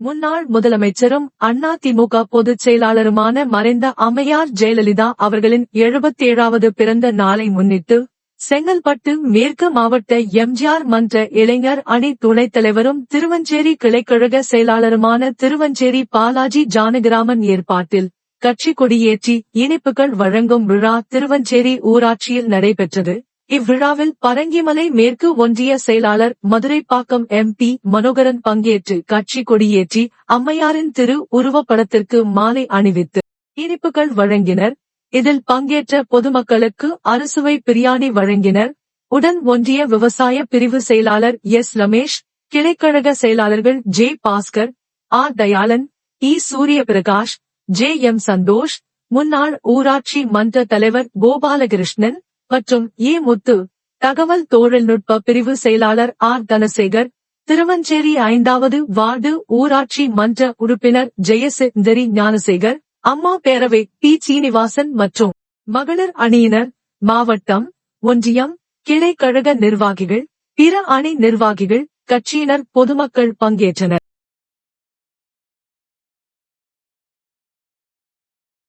முன்னாள் முதலமைச்சரும் அண்ணா திமுக பொதுச் செயலாளருமான மறைந்த அம்மையார் ஜெயலலிதா அவர்களின் எழுபத்தேழாவது பிறந்த நாளை முன்னிட்டு செங்கல்பட்டு மேற்கு மாவட்ட எம்ஜிஆர் மன்ற இளைஞர் அணி துணைத் தலைவரும் திருவஞ்சேரி கிளைக்கழக செயலாளருமான திருவஞ்சேரி பாலாஜி ஜானகிராமன் ஏற்பாட்டில் கட்சி கொடியேற்றி இனிப்புகள் வழங்கும் விழா திருவஞ்சேரி ஊராட்சியில் நடைபெற்றது. இவ்விழாவில் பரங்கிமலை மேற்கு ஒன்றிய செயலாளர் மதுரைப்பாக்கம் எம்பி மனோகரன் பங்கேற்று கட்சி கொடியேற்றி அம்மையாரின் திரு உருவப்படத்திற்கு மாலை அணிவித்து இனிப்புகள் வழங்கினர். இதில் பங்கேற்ற பொதுமக்களுக்கு அறுசுவை பிரியாணி வழங்கினர். உடன் ஒன்றிய விவசாய பிரிவு செயலாளர் எஸ் ரமேஷ் கிளைக்கழக செயலாளர்கள் J Bhaskar R Dayalan E Suriyaprakash J M Santhosh முன்னாள் ஊராட்சி மன்ற தலைவர் கோபாலகிருஷ்ணன் மற்றும் ஏ முத்து தகவல் தொழில்நுட்ப பிரிவு செயலாளர் ஆர் தனசேகர் திருவஞ்சேரி ஐந்தாவது வார்டு ஊராட்சி மன்ற உறுப்பினர் ஜெயசுந்தரி ஞானசேகர் அம்மா பேரவை பி சீனிவாசன் மற்றும் மகளிர் அணியினர் மாவட்டம் ஒன்றியம் கிளை கழக நிர்வாகிகள் பிற அணி நிர்வாகிகள் கட்சியினர் பொதுமக்கள் பங்கேற்றனர்.